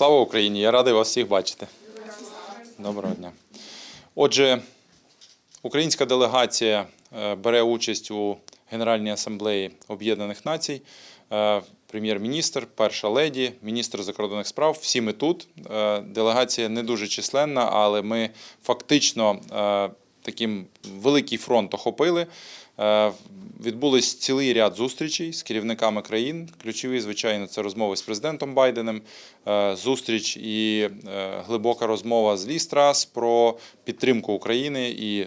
Слава Україні! Я радий вас всіх бачити. Доброго дня. Отже, українська делегація е, бере участь у Генеральній асамблеї Об'єднаних Націй. Е, Прем'єр-міністр, перша леді, міністр закордонних справ. Всі ми тут. Е, Делегація не дуже численна, але ми фактично таким великий фронт охопили. Е, Відбулись цілий ряд зустрічей з керівниками країн. Ключові, звичайно, це розмови з президентом Байденом, е, зустріч і е, глибока розмова з Лістрас про підтримку України і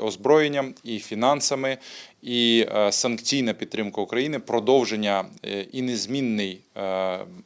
озброєнням, і фінансами, і санкційна підтримка України, продовження і незмінний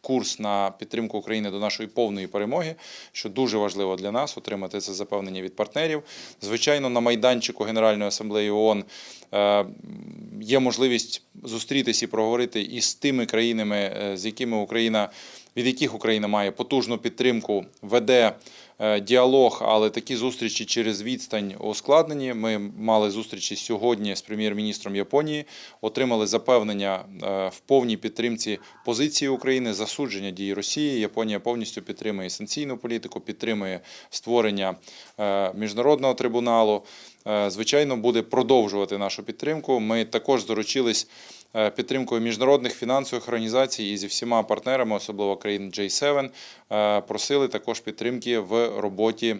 курс на підтримку України до нашої повної перемоги, що дуже важливо для нас отримати це запевнення від партнерів. Звичайно, на майданчику Генеральної асамблеї ООН е, є можливість зустрітися і проговорити із тими країнами, е, з якими Україна. Від яких Україна має потужну підтримку, веде е, діалог, але такі зустрічі через відстань ускладнені. Ми мали зустрічі сьогодні з прем'єр-міністром Японії, отримали запевнення е, в повній підтримці позиції України, засудження дій Росії. Японія повністю підтримує санкційну політику, підтримує створення е, міжнародного трибуналу. Е, Звичайно, буде продовжувати нашу підтримку. Ми також доручились е, підтримкою міжнародних фінансових організацій і зі всіма партнерами, особливо країн J7, е, просили також підтримки в роботі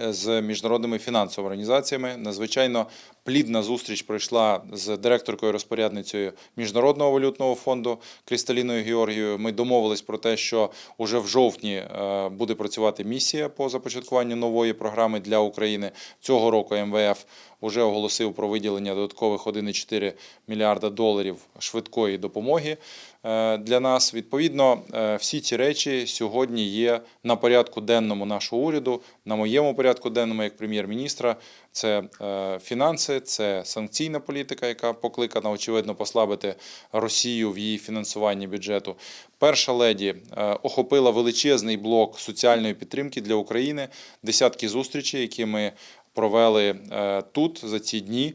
е, з міжнародними фінансовими організаціями. Надзвичайно плідна зустріч пройшла з директоркою розпорядницею Міжнародного валютного фонду Крісталіною Георгією. Ми домовились про те, що уже в жовтні е, буде працювати місія по започаткуванню нової програми для України. Цього року МВФ вже оголосив про виділення додаткових 1,4 мільярда доларів швидкої допомоги е, для нас. Відповідно, е, всі ці речі сьогодні є на порядку денному нашого уряду, на моєму порядку денному як прем'єр-міністра. Це е, фінанси, це санкційна політика, яка покликана очевидно послабити Росію в її фінансуванні бюджету. Перша леді е, охопила величезний блок соціальної підтримки для України, десятки зустрічей, які ми провели е, тут за ці дні.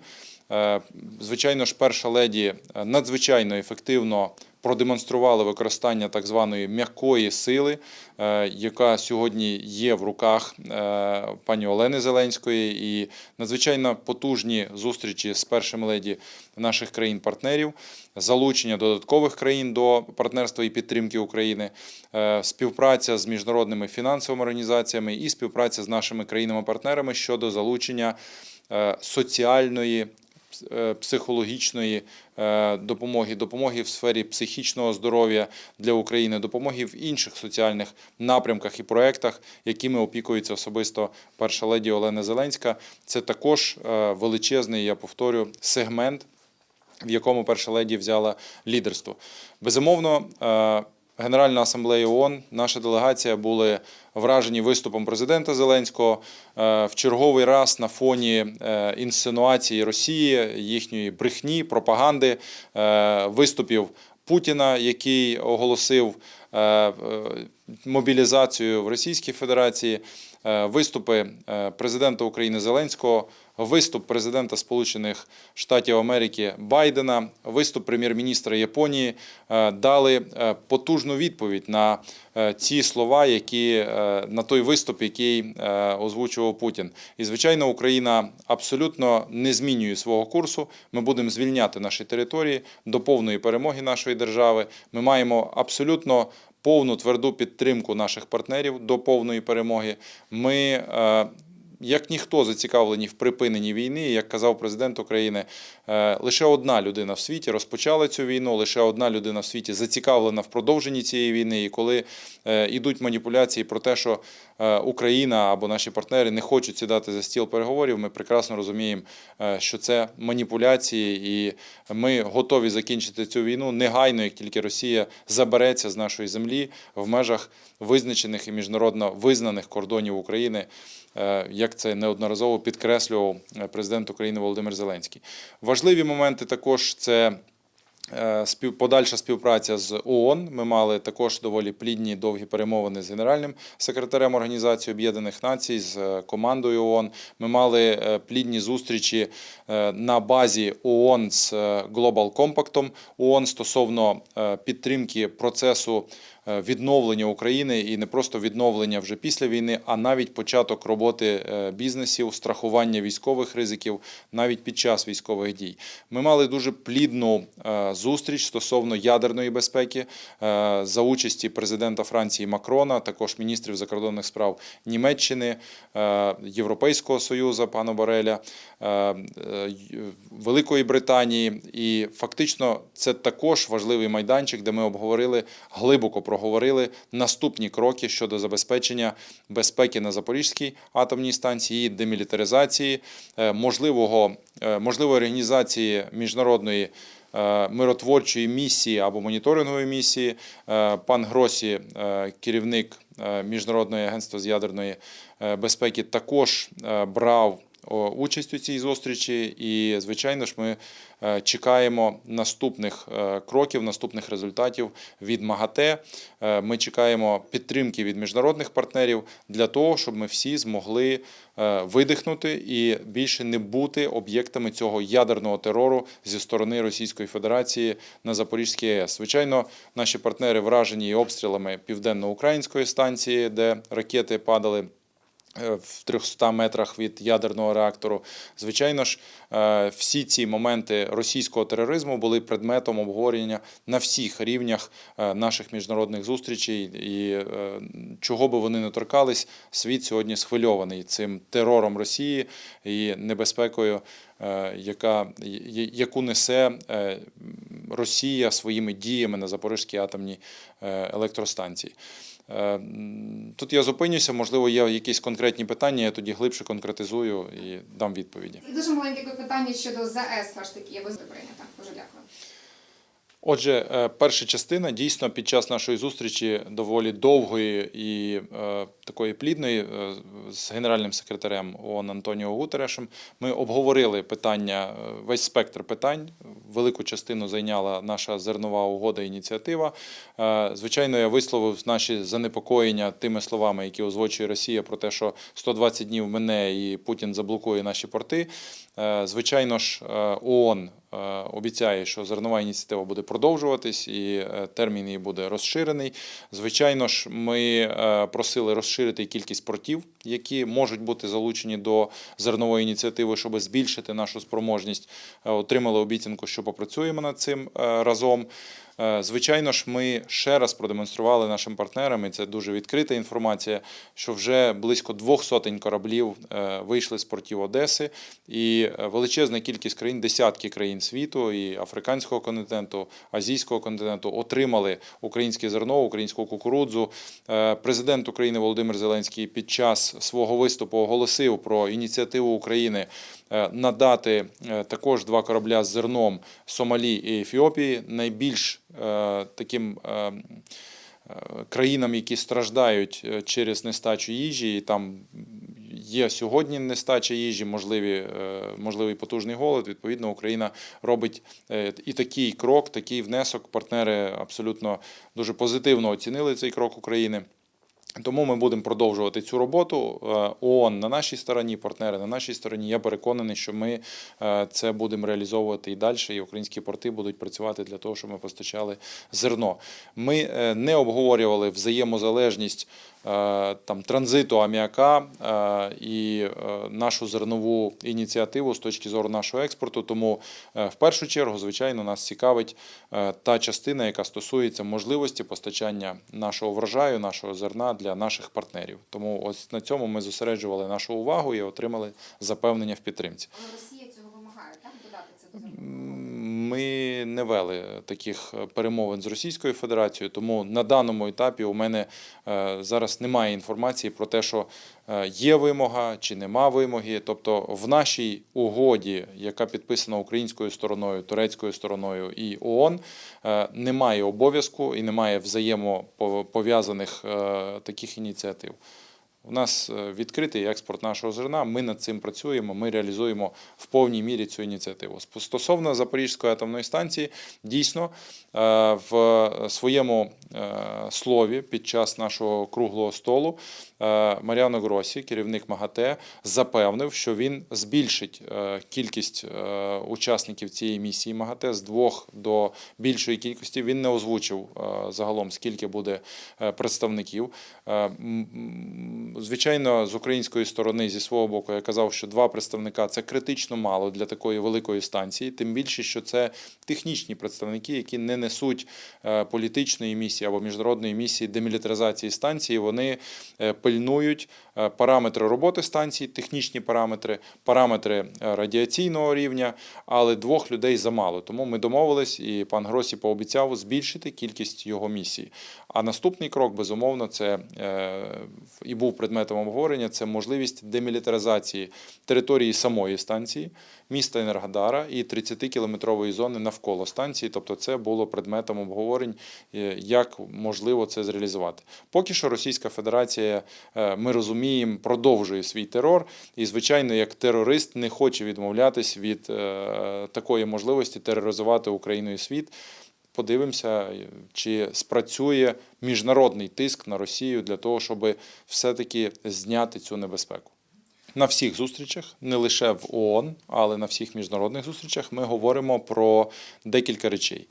Е, Звичайно ж, перша леді е, надзвичайно ефективно продемонстрували використання так званої м'якої сили, е, яка сьогодні є в руках пані Олени Зеленської, і надзвичайно потужні зустрічі з першим леді наших країн-партнерів, залучення додаткових країн до партнерства і підтримки України, співпраця з міжнародними фінансовими організаціями і співпраця з нашими країнами-партнерами щодо залучення соціальної психологічної е, допомоги, допомоги в сфері психічного здоров'я для України, допомоги в інших соціальних напрямках і проєктах, якими опікується особисто перша леді Олена Зеленська. Це також е, величезний, я повторю, сегмент, в якому перша леді взяла лідерство. Безумовно. Генеральна асамблея ООН, наша делегація були вражені виступом президента Зеленського е, в черговий раз на фоні е, інсинуації Росії, їхньої брехні, пропаганди, е, виступів Путіна, який оголосив мобілізацію в Російській Федерації, виступи е, президента України Зеленського, виступ президента Сполучених Штатів Америки Байдена, виступ прем'єр-міністра Японії е, дали е, потужну відповідь на е, ці слова, які е, на той виступ, який е, озвучував Путін. І звичайно, Україна абсолютно не змінює свого курсу. Ми будемо звільняти наші території до повної перемоги нашої держави. Ми маємо абсолютно повну тверду підтримку наших партнерів до повної перемоги. Ми е, як ніхто зацікавлені в припиненні війни, як казав президент України, е, лише одна людина в світі розпочала цю війну, лише одна людина в світі зацікавлена в продовженні цієї війни. І коли е, йдуть маніпуляції про те, що Україна або наші партнери не хочуть сідати за стіл переговорів, ми прекрасно розуміємо, е, що це маніпуляції, і ми готові закінчити цю війну негайно, як тільки Росія забереться з нашої землі в межах визначених і міжнародно визнаних кордонів України, е, як це неодноразово підкреслював е, президент України Володимир Зеленський. Важливі моменти також це. Е, Подальша співпраця з ООН. Ми мали також доволі плідні довгі перемовини з генеральним секретарем Організації Об'єднаних Націй, з е, командою ООН. Ми мали е, плідні зустрічі на базі ООН з Global Compact ООН стосовно підтримки процесу відновлення України і не просто відновлення вже після війни, а навіть початок роботи е, бізнесів, страхування військових ризиків навіть під час військових дій. Ми мали дуже плідну е, зустріч стосовно ядерної безпеки е, за участі президента Франції Макрона, також міністрів закордонних справ Німеччини, е, Європейського союзу пана Бореля, е, е, Великої Британії. І фактично це також важливий майданчик, де ми обговорили глибоко проговорили наступні кроки щодо забезпечення безпеки на Запорізькій атомній станції, її демілітаризації, е, можливого е, можливої організації міжнародної. е, Миротворчої місії або моніторингової місії. Пан Гросі, керівник Міжнародного агентства з ядерної безпеки, також брав участь у цій зустрічі. І, звичайно ж, ми е, чекаємо наступних е, кроків, наступних результатів від МАГАТЕ. Е, Ми чекаємо підтримки від міжнародних партнерів для того, щоб ми всі змогли видихнути і більше не бути об'єктами цього ядерного терору зі сторони Російської Федерації на Запорізькій АЕС. Звичайно, наші партнери вражені обстрілами південно-української станції, де ракети падали в 300 метрах від ядерного реактору. Звичайно ж, е, всі ці моменти російського тероризму були предметом обговорення на всіх рівнях е, наших міжнародних зустрічей. І е, чого би вони не торкались, світ сьогодні схвильований цим терором Росії і небезпекою, е, яка, яку несе е, Росія своїми діями на Запорізькій атомній е, електростанції. Е, Тут я зупинюся, можливо, є якісь конкретні питання, я тоді глибше конкретизую і дам відповіді. Це дуже маленьке питання щодо ЗАЕС, все ж таки, я без прийнята. Дуже дякую. Отже, е, перша частина дійсно під час нашої зустрічі доволі довгої і е, такої плідної е, з генеральним секретарем ООН Антоніо Гутерешем. Ми обговорили питання, е, весь спектр питань. Велику частину зайняла наша зернова угода ініціатива. Е, Звичайно, я висловив наші занепокоєння тими словами, які озвучує Росія, про те, що 120 днів мине і Путін заблокує наші порти. Е, Звичайно ж, ООН обіцяє, що зернова ініціатива буде продовжуватись і е, термін її буде розширений. Звичайно ж, ми е, просили розширити кількість портів, які можуть бути залучені до зернової ініціативи, щоб збільшити нашу спроможність. Е, Отримали обіцянку, що попрацюємо над цим е, разом. Е, Звичайно ж, ми ще раз продемонстрували нашим партнерам, і це дуже відкрита інформація, що вже близько двох сотень кораблів е, вийшли з портів Одеси, і е, величезна кількість країн, десятки країн світу, і африканського континенту, азійського континенту отримали українське зерно, українську кукурудзу. Президент України Володимир Зеленський під час свого виступу оголосив про ініціативу України надати е, також два корабля з зерном Сомалі і Ефіопії, найбільш е, таким е, е, країнам, які страждають е, через нестачу їжі, і там є сьогодні нестача їжі, можливі, е, можливий потужний голод. Відповідно, Україна робить е, і такий крок, такий внесок. Партнери абсолютно дуже позитивно оцінили цей крок України. Тому ми будемо продовжувати цю роботу. Е, ООН на нашій стороні, партнери на нашій стороні. Я переконаний, що ми е, це будемо реалізовувати і далі, і українські порти будуть працювати для того, щоб ми постачали зерно. Ми е, не обговорювали взаємозалежність там транзиту аміака і нашу зернову ініціативу з точки зору нашого експорту. Тому в першу чергу, звичайно, нас цікавить та частина, яка стосується можливості постачання нашого врожаю, нашого зерна для наших партнерів. Тому ось на цьому ми зосереджували нашу увагу і отримали запевнення в підтримці. Але Росія цього вимагає, так? Додати це до? Ми не вели таких перемовин з Російською Федерацією, тому на даному етапі у мене е, зараз немає інформації про те, що е, є вимога чи нема вимоги. Тобто в нашій угоді, яка підписана українською стороною, турецькою стороною і ООН, е, немає обов'язку і немає взаємопов'язаних е, таких ініціатив. У нас е, відкритий експорт нашого зерна. Ми над цим працюємо. Ми реалізуємо в повній мірі цю ініціативу. Стосовно Запорізької атомної станції, дійсно е, в своєму е, слові під час нашого круглого столу Маріано Гросі, керівник МАГАТЕ, запевнив, що він збільшить кількість учасників цієї місії МАГАТЕ з двох до більшої кількості. Він не озвучив загалом, скільки буде представників. Звичайно, з української сторони, зі свого боку, я казав, що два представника це критично мало для такої великої станції. Тим більше, що це технічні представники, які не несуть е, політичної місії або міжнародної місії демілітаризації станції. Вони е, пильнують параметри роботи станції, технічні параметри, параметри е, радіаційного рівня, але двох людей замало. Тому ми домовились, і пан Гросі пообіцяв збільшити кількість його місії. А наступний крок, безумовно, це е, і був предметом обговорення. Це можливість демілітаризації території самої станції, міста Енергодара і 30-кілометрової зони навколо станції. Тобто, це було предметом обговорень, е, як можливо це зреалізувати. Поки що Російська Федерація, е, ми розуміємо, продовжує свій терор, і звичайно, як терорист не хоче відмовлятись від е, такої можливості тероризувати Україну і світ. Подивимося, чи спрацює міжнародний тиск на Росію для того, щоб все-таки зняти цю небезпеку. На всіх зустрічах, не лише в ООН, але на всіх міжнародних зустрічах ми говоримо про декілька речей.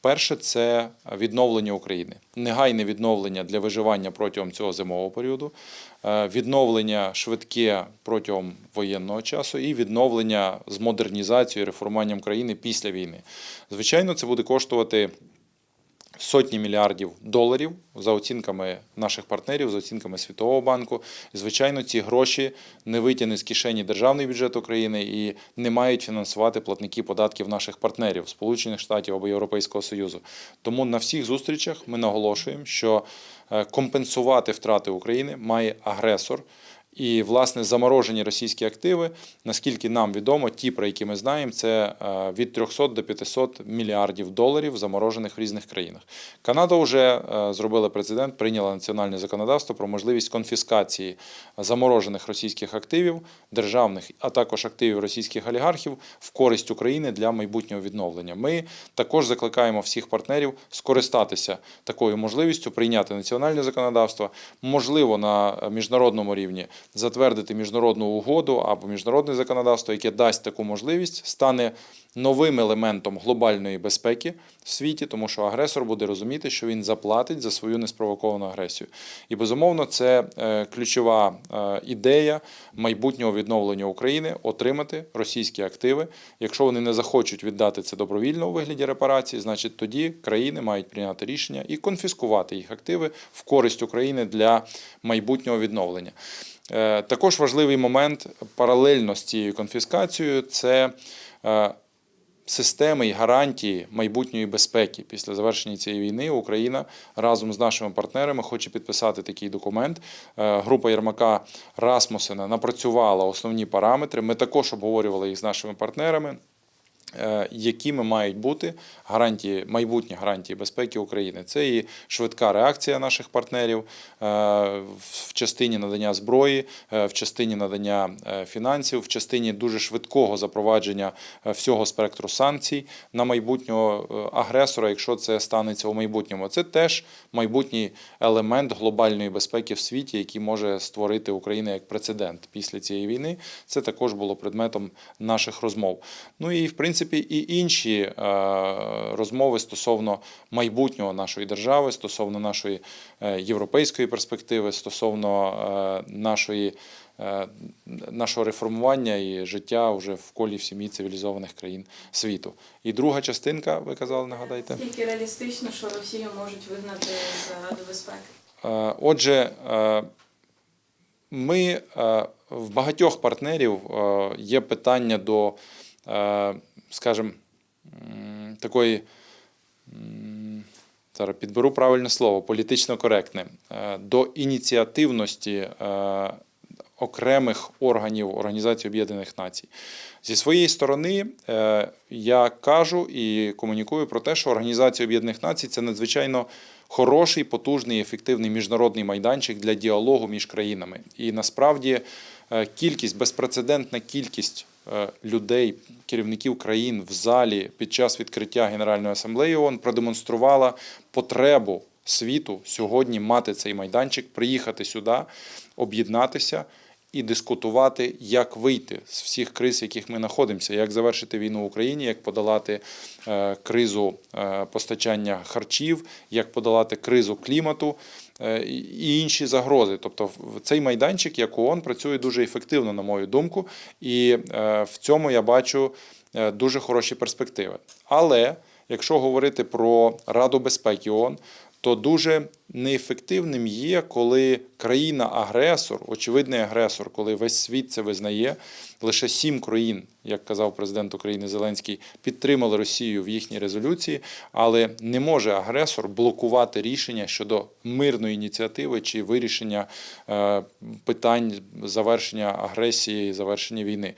Перше це відновлення України, негайне відновлення для виживання протягом цього зимового періоду, відновлення швидке протягом воєнного часу і відновлення з модернізацією, реформуванням країни після війни. Звичайно, це буде коштувати сотні мільярдів доларів за оцінками наших партнерів, за оцінками Світового банку. Звичайно, ці гроші не витягне з кишені державний бюджет України і не мають фінансувати платники податків наших партнерів Сполучених Штатів або Європейського Союзу. Тому на всіх зустрічах ми наголошуємо, що е, компенсувати втрати України має агресор. І, власне, заморожені російські активи, наскільки нам відомо, ті, про які ми знаємо, це е, від 300 до 500 мільярдів доларів заморожених в різних країнах. Канада вже е, зробила прецедент, прийняла національне законодавство про можливість конфіскації заморожених російських активів, державних, а також активів російських олігархів в користь України для майбутнього відновлення. Ми також закликаємо всіх партнерів скористатися такою можливістю, прийняти національне законодавство, можливо, на міжнародному рівні затвердити міжнародну угоду або міжнародне законодавство, яке дасть таку можливість, стане новим елементом глобальної безпеки в світі, тому що агресор буде розуміти, що він заплатить за свою неспровоковану агресію. І безумовно, це е, ключова е, ідея майбутнього відновлення України отримати російські активи. Якщо вони не захочуть віддати це добровільно у вигляді репарації, значить тоді країни мають прийняти рішення і конфіскувати їх активи в користь України для майбутнього відновлення. Е, Також важливий момент паралельно з цією конфіскацією це е, системи і гарантії майбутньої безпеки. Після завершення цієї війни Україна разом з нашими партнерами хоче підписати такий документ. Е, Група Єрмака Расмусена напрацювала основні параметри. Ми також обговорювали їх з нашими партнерами. Е, Якими мають бути гарантії, майбутні гарантії безпеки України? Це і швидка реакція наших партнерів е, в частині надання зброї, е, в частині надання фінансів, в частині дуже швидкого запровадження всього спектру санкцій на майбутнього агресора, якщо це станеться у майбутньому. Це теж майбутній елемент глобальної безпеки в світі, який може створити Україна як прецедент після цієї війни. Це також було предметом наших розмов. Ну і в принципі і інші е, розмови стосовно майбутнього нашої держави, стосовно нашої е, європейської перспективи, стосовно е, нашої. Нашого реформування і життя вже в колі в сім'ї цивілізованих країн світу. І друга частинка, ви казали, нагадайте. Наскільки реалістично, що Росію можуть вигнати з Ради безпеки? Отже, ми в багатьох партнерів є питання до, скажімо, такої. Зараз підберу правильне слово, політично коректне, е, до ініціативності е, окремих органів Організації Об'єднаних Націй. Зі своєї сторони, е, я кажу і комунікую про те, що Організація Об'єднаних Націй це надзвичайно хороший, потужний, ефективний міжнародний майданчик для діалогу між країнами. І насправді кількість, безпрецедентна кількість е, людей, керівників країн в залі під час відкриття Генеральної асамблеї ООН продемонструвала потребу світу сьогодні мати цей майданчик, приїхати сюди, об'єднатися і дискутувати, як вийти з всіх криз, в яких ми знаходимося, як завершити війну в Україні, як подолати е, кризу е, постачання харчів, як подолати кризу клімату е, і- інші загрози. Тобто, цей майданчик, як ООН, працює дуже ефективно, на мою думку, і в цьому я бачу дуже хороші перспективи. Але якщо говорити про Раду безпеки ООН, то дуже неефективним є, коли країна-агресор, очевидний агресор, коли весь світ це визнає, лише сім країн, як казав президент України Зеленський, підтримали Росію в їхній резолюції, але не може агресор блокувати рішення щодо мирної ініціативи чи вирішення е, питань завершення агресії, завершення війни.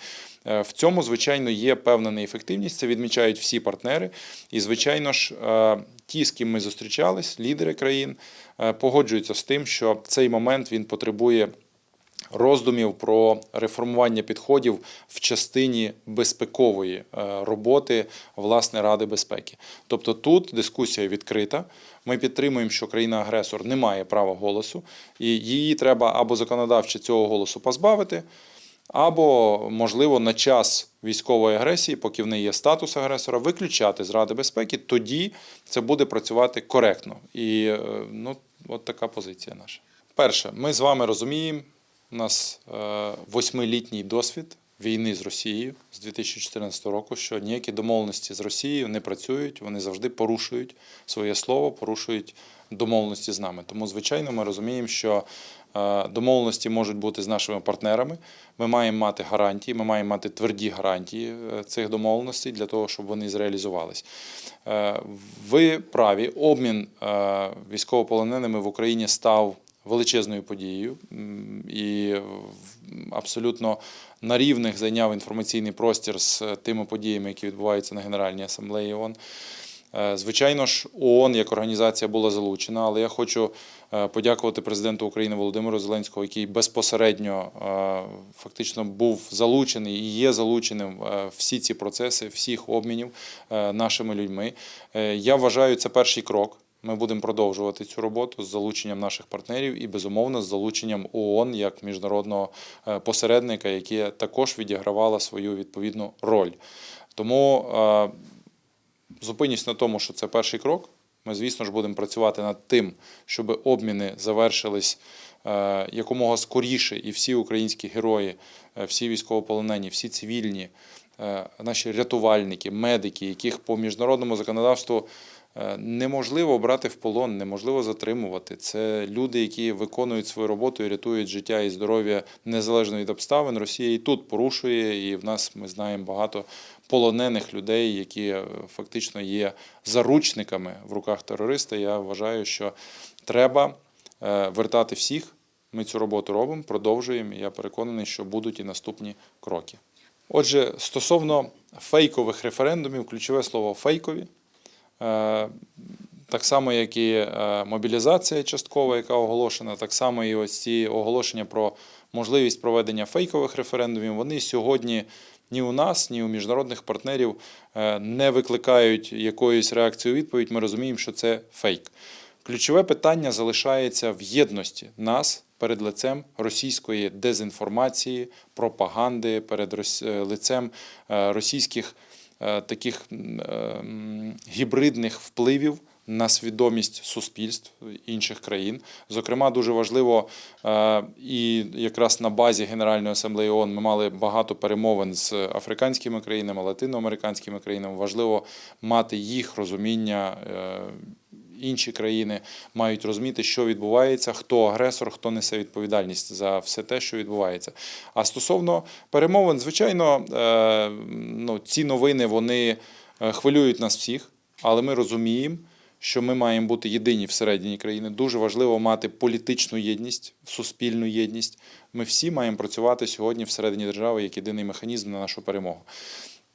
Е, В цьому, звичайно, є певна неефективність. Це відмічають всі партнери. І, звичайно ж, е, ті, з ким ми зустрічались, лідери країн, е, погоджуються з тим, що цей момент він потребує роздумів про реформування підходів в частині безпекової роботи власне Ради безпеки. Тобто тут дискусія відкрита. Ми підтримуємо, що країна-агресор не має права голосу, і її треба або законодавчо цього голосу позбавити. Або, можливо, на час військової агресії, поки в неї є статус агресора, виключати з Ради безпеки, тоді це буде працювати коректно. І е, ну, от така позиція наша. Перше, ми з вами розуміємо, у нас е, восьмилітній досвід війни з Росією з 2014 року, що ніякі домовленості з Росією не працюють, вони завжди порушують своє слово, порушують домовленості з нами. Тому, звичайно, ми розуміємо, що домовленості можуть бути з нашими партнерами. Ми маємо мати гарантії, ми маємо мати тверді гарантії е, цих домовленостей для того, щоб вони зреалізувались. Е, Ви праві, обмін е, військовополоненими в Україні став величезною подією і абсолютно на рівних зайняв інформаційний простір з е, тими подіями, які відбуваються на Генеральній асамблеї ООН. Е, Звичайно ж, ООН як організація була залучена, але я хочу е, подякувати президенту України Володимиру Зеленському, який безпосередньо е, фактично був залучений і є залученим всі ці процеси, всіх обмінів нашими людьми. Я вважаю, це перший крок. Ми будемо продовжувати цю роботу з залученням наших партнерів і безумовно з залученням ООН як міжнародного посередника, яке також відігравала свою відповідну роль. Тому зупинюсь на тому, що це перший крок. Ми, звісно ж, будемо працювати над тим, щоб обміни завершились е, якомога скоріше, і всі українські герої, е, всі військовополонені, всі цивільні, е, наші рятувальники, медики, яких по міжнародному законодавству неможливо брати в полон, неможливо затримувати. Це люди, які виконують свою роботу і рятують життя і здоров'я незалежно від обставин. Росія і тут порушує, і в нас ми знаємо багато полонених людей, які е, фактично є заручниками в руках терориста. Я вважаю, що треба е, вертати всіх. Ми цю роботу робимо, продовжуємо. Я переконаний, що будуть і наступні кроки. Отже, стосовно фейкових референдумів, ключове слово фейкові. Е, Так само, як і е, мобілізація часткова, яка оголошена, так само і ось ці оголошення про можливість проведення фейкових референдумів, вони сьогодні ні у нас, ні у міжнародних партнерів е, не викликають якоїсь реакції у відповідь. Ми розуміємо, що це фейк. Ключове питання залишається в єдності нас перед лицем російської дезінформації, пропаганди, перед лицем російських таких м, е, гібридних впливів на свідомість суспільств інших країн. Зокрема, дуже важливо, е, і якраз на базі Генеральної асамблеї ООН ми мали багато перемовин з африканськими країнами, латиноамериканськими країнами. Важливо мати їх розуміння. Інші країни мають розуміти, що відбувається, хто агресор, хто несе відповідальність за все те, що відбувається. А стосовно перемовин, звичайно, е, ну, ці новини вони е, хвилюють нас всіх, але ми розуміємо, що ми маємо бути єдині всередині країни. Дуже важливо мати політичну єдність, суспільну єдність. Ми всі маємо працювати сьогодні всередині держави як єдиний механізм на нашу перемогу.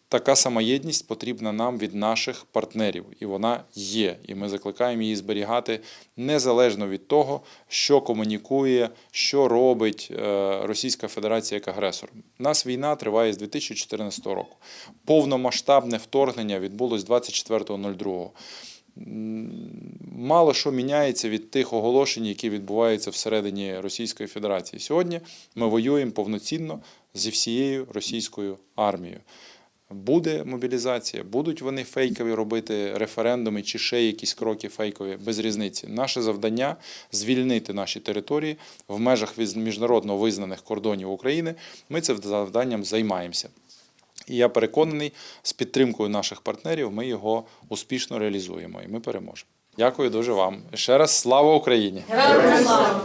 Така сама єдність потрібна нам від наших партнерів, і вона є. І ми закликаємо її зберігати незалежно від того, що комунікує, що робить е, Російська Федерація як агресор. Нас війна триває з 2014 року. Повномасштабне вторгнення відбулось 24.02. М, Мало що міняється від тих оголошень, які відбуваються всередині Російської Федерації. Сьогодні ми воюємо повноцінно зі всією російською армією. Буде мобілізація, будуть вони фейкові робити референдуми чи ще якісь кроки фейкові, без різниці. Наше завдання звільнити наші території в межах міжнародно визнаних кордонів України. Ми цим завданням займаємося. І я переконаний, з підтримкою наших партнерів ми його успішно реалізуємо і ми переможемо. Дякую дуже вам. Ще раз слава Україні! Героям слава!